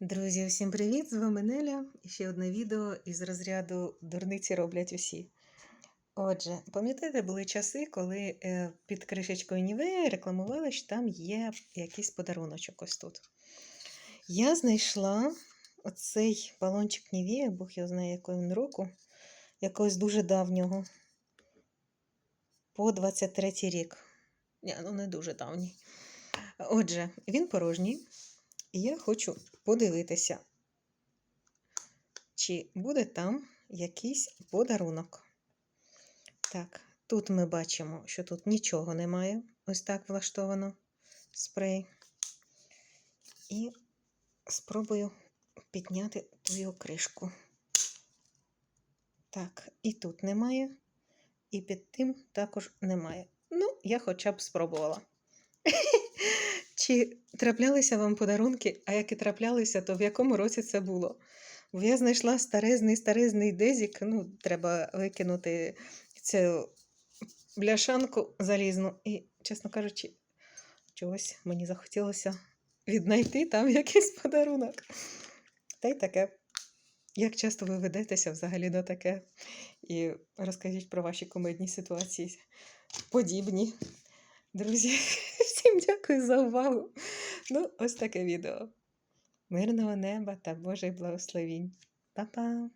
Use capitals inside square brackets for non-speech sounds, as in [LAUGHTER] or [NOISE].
Друзі, всім привіт! З вами Неля. І ще одне відео із розряду Дурниці роблять усі. Отже, пам'ятаєте, були часи, коли е, під кришечкою Нівея рекламували, що там є якийсь подаруночок ось тут. Я знайшла оцей балончик Нівея, Бог його знає, якого він року, якогось дуже давнього, по 23 рік. Ні, ну не дуже давній. Отже, він порожній. І я хочу подивитися, чи буде там якийсь подарунок. Так, тут ми бачимо, що тут нічого немає. Ось так влаштовано спрей. І спробую підняти твою кришку. Так, і тут немає, і під тим також немає. Ну, я хоча б спробувала. [LAUGHS] Чи траплялися вам подарунки, а як і траплялися, то в якому році це було? Бо я знайшла старезний старезний дезік, ну, треба викинути цю бляшанку залізну. І, чесно кажучи, чогось мені захотілося віднайти там [LAUGHS] якийсь подарунок. Та й таке. Як часто ви ведетеся взагалі до таке? І розкажіть про ваші комедні ситуації подібні. Друзі, всім дякую за увагу. Ну, ось таке відео. Мирного неба та Божих благословінь. Па-па!